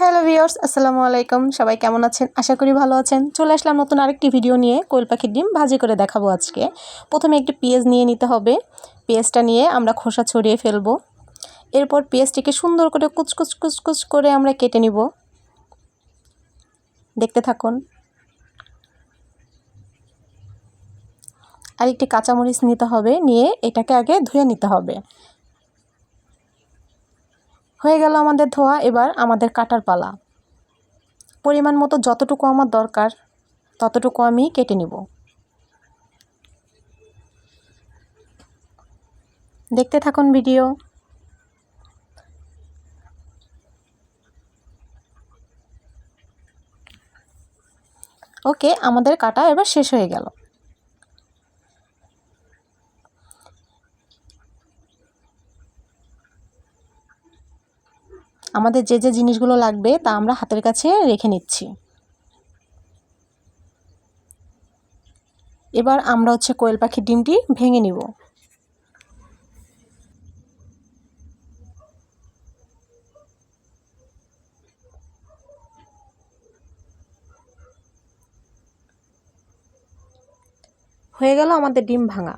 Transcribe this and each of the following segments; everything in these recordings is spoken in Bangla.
হ্যালো ভিউয়ার্স, আসসালামু আলাইকুম। সবাই কেমন আছেন? আশা করি ভালো আছেন। চলে আসলাম নতুন আরেকটি ভিডিও নিয়ে। কোয়েল পাখির ডিম ভাজি করে দেখাবো আজকে। প্রথমে একটি পেঁয়াজ নিয়ে নিতে হবে। পেঁয়াজটা নিয়ে আমরা খোসা ছড়িয়ে ফেলব। এরপর পেঁয়াজটিকে সুন্দর করে কুচকুচ কুচকুচ করে আমরা কেটে নিব। দেখতে থাকুন। আর একটি কাঁচামরিচ নিতে হবে। নিয়ে এটাকে আগে ধুয়ে নিতে হবে। হয়ে গেল আমাদের ধোয়া, এবার আমাদের কাটার পালা। পরিমাণ মতো যতটুকু আমার দরকার, ততটুকু আমি কেটে নেব। দেখতে থাকুন ভিডিও। ওকে, আমাদের কাটা এবার শেষ হয়ে গেল। আমাদের যে যে জিনিসগুলো লাগবে তা আমরা হাতের কাছে রেখে নিচ্ছি। এবার আমরা হচ্ছে কোয়েল পাখির ডিমটি ভেঙে নিব। হয়ে গেল আমাদের ডিম ভাঙা।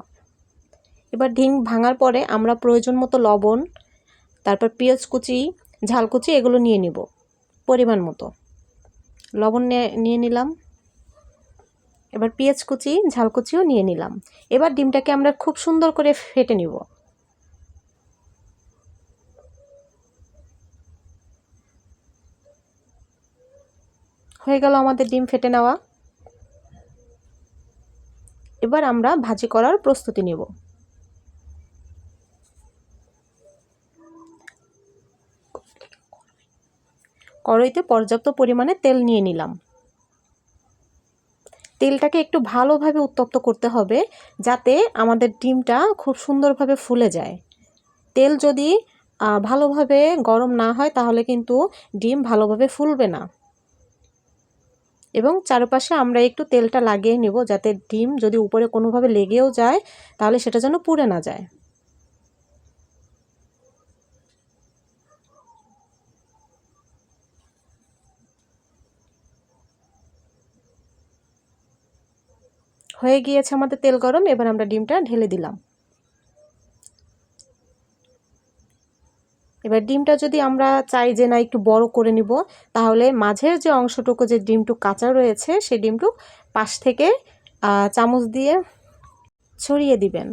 এবার ডিম ভাঙার পরে আমরা প্রয়োজন মতো লবণ, তারপর পেঁয়াজ কুচি ঝালকুচি এগুলো নিয়ে নিব, পরিমাণ মতো। লবণ নিয়ে নিলাম। এবার পেঁয়াজ কুচি ঝালকুচিও নিয়ে নিলাম। এবার ডিমটাকে আমরা খুব সুন্দর করে ফেটে নিব। হয়ে গেল আমাদের ডিম ফেটে নেওয়া। এবার আমরা ভাজি করার প্রস্তুতি নেব। কড়াইতে পর্যাপ্ত পরিমাণে তেল নিয়ে নিলাম। তেলটাকে একটু ভালোভাবে উত্তপ্ত করতে হবে যাতে আমাদের ডিমটা খুব সুন্দরভাবে ফুলে যায়। তেল যদি ভালোভাবে গরম না হয় তাহলে কিন্তু ডিম ভালোভাবে ফুলবে না। এবং চারপাশে আমরা একটু তেলটা লাগিয়ে নেব যাতে ডিম যদি উপরে কোনোভাবে লেগেও যায় তাহলে সেটা যেন পুড়ে না যায়। হয়ে গিয়েছে আমাদের তেল গরম, এবার আমরা ডিমটা ঢেলে দিলাম। এবার ডিমটা যদি আমরা চাই যে না একটু বড় করে নিব, তাহলে মাঝের যে অংশটুকু যে ডিমটু কাঁচা রয়েছে সেই ডিমটু পাশ থেকে চামচ দিয়ে ছড়িয়ে দিবেন।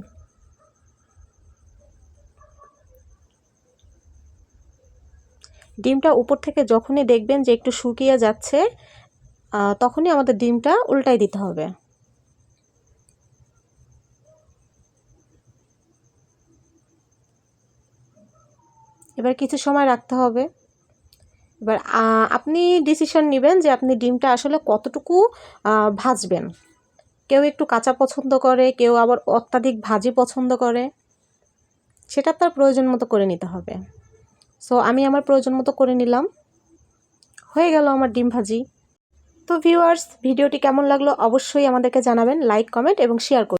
ডিমটা উপর থেকে যখনই দেখবেন যে একটু শুকিয়ে যাচ্ছে তখনই আমাদের ডিমটা উল্টাই দিতে হবে। এবার কিছু সময় রাখতে হবে। এবার আপনি ডিসিশন নেবেন যে আপনি ডিমটা আসলে কতটুকু ভাজবেন। কেউ একটু কাঁচা পছন্দ করে, কেউ আবার অত্যাধিক ভাজি পছন্দ করে। সেটা তার প্রয়োজন মতো করে নিতে হবে। সো আমি আমার প্রয়োজন মতো করে নিলাম। হয়ে গেল আমার ডিম ভাজি। তো ভিউয়ার্স ভিডিওটি কেমন লাগল অবশ্যই আমাদেরকে জানাবেন লাইক কমেন্ট এবং শেয়ার করুন।